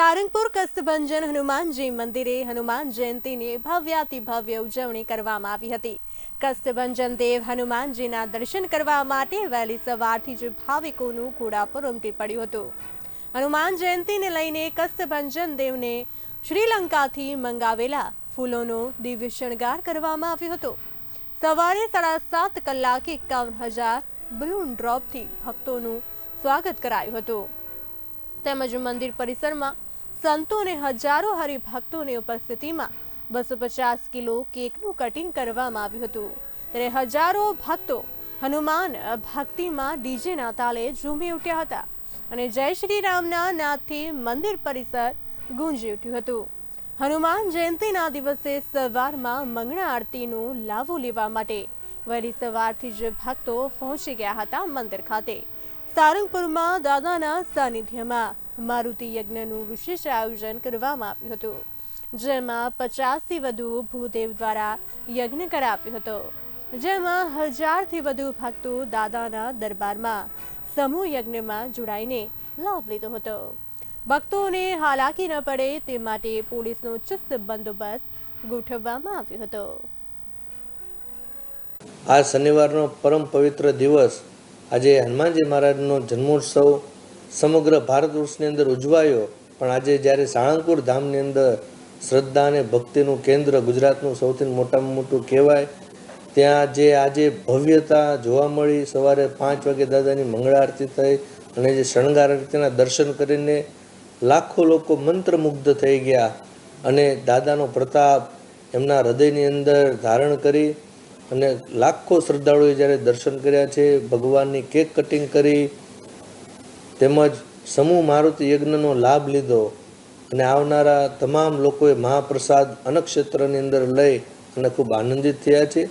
સારંગપુર કસ્તભંજન હનુમાનજી મંદિરે હનુમાન જયંતીની ભવ્યાતિ ભવ્ય ઉજવણી કરવામાં આવી હતી. કસ્તભંજન દેવ હનુમાનજીના દર્શન કરવા માટે વહેલી સવારથી જ ભાવિકોનું ઘોડાપુર ઉમટી પડ્યું હતું. હનુમાન જયંતીને લઈને કસ્તભંજન દેવને શ્રીલંકાથી મંગાવેલા ફૂલોનો દિવ્ય શણગાર કરવામાં આવ્યો હતો. સવારે સાડા સાત કલાકે એકાવન હજાર બલૂન ડ્રોપથી ભક્તોનું સ્વાગત કરાયું હતું. તેમજ મંદિર પરિસરમાં સંતો અને હજારો હરિભક્તોની ઉપસ્થિતિમાં બસો પચાસ કિલો કેકનું કટિંગ કરવામાં આવ્યું હતું. ત્યારે હજારો ભક્તો હનુમાન ભક્તિમાં ડીજેના તાલે ઝૂમી ઉઠ્યા હતા અને જય શ્રી રામના નાદથી મંદિર પરિસર ગુંજી ઉઠ્યું હતું. હનુમાન જયંતીના દિવસે સવારમાં મંગળા આરતીનું લાવો લેવા માટે વહેલી સવારથી જ ભક્તો પહોંચી ગયા હતા મંદિર ખાતે. સારંગપુરમાં દાદાના સાનિધ્યમાં મારુતિ યજ્ઞનું વિશેષ આયોજન કરવામાં આવ્યું હતું, જેમાં પચાસથી વધુ ભૂદેવ દ્વારા યજ્ઞ કરાવ્યો હતો. જેમાં હજારથી વધુ ભક્તો દાદાના દરબારમાં સમૂહ યજ્ઞમાં જોડાઈને લાભ લીધો હતો. ભક્તોને હાલાકી ન પડે તે માટે પોલીસનો ચુસ્ત બંદોબસ્ત ગોઠવવામાં આવ્યો હતો. આ શનિવારનો પરમ પવિત્ર દિવસ. આજે હનુમાનજી મહારાજનો જન્મોત્સવ સમગ્ર ભારત વર્ષની અંદર ઉજવાયો. પણ આજે જ્યારે સાળંગપુર ધામની અંદર શ્રદ્ધા અને ભક્તિનું કેન્દ્ર ગુજરાતનું સૌથી મોટામાં મોટું કહેવાય, ત્યાં જે આજે ભવ્યતા જોવા મળી, સવારે પાંચ વાગે દાદાની મંગળા આરતી થઈ અને જે શણગાર આરતીના દર્શન કરીને લાખો લોકો મંત્રમુગ્ધ થઈ ગયા અને દાદાનો પ્રતાપ એમના હૃદયની અંદર ધારણ કરી અને લાખો શ્રદ્ધાળુએ જ્યારે દર્શન કર્યા છે, ભગવાનની કેક કટિંગ કરી તેમજ સમૂહ મારુતિ યજ્ઞનો લાભ લીધો અને આવનારા તમામ લોકોએ મહાપ્રસાદ અન્નક્ષેત્રની અંદર લઈ અને ખૂબ આનંદિત થયા છે.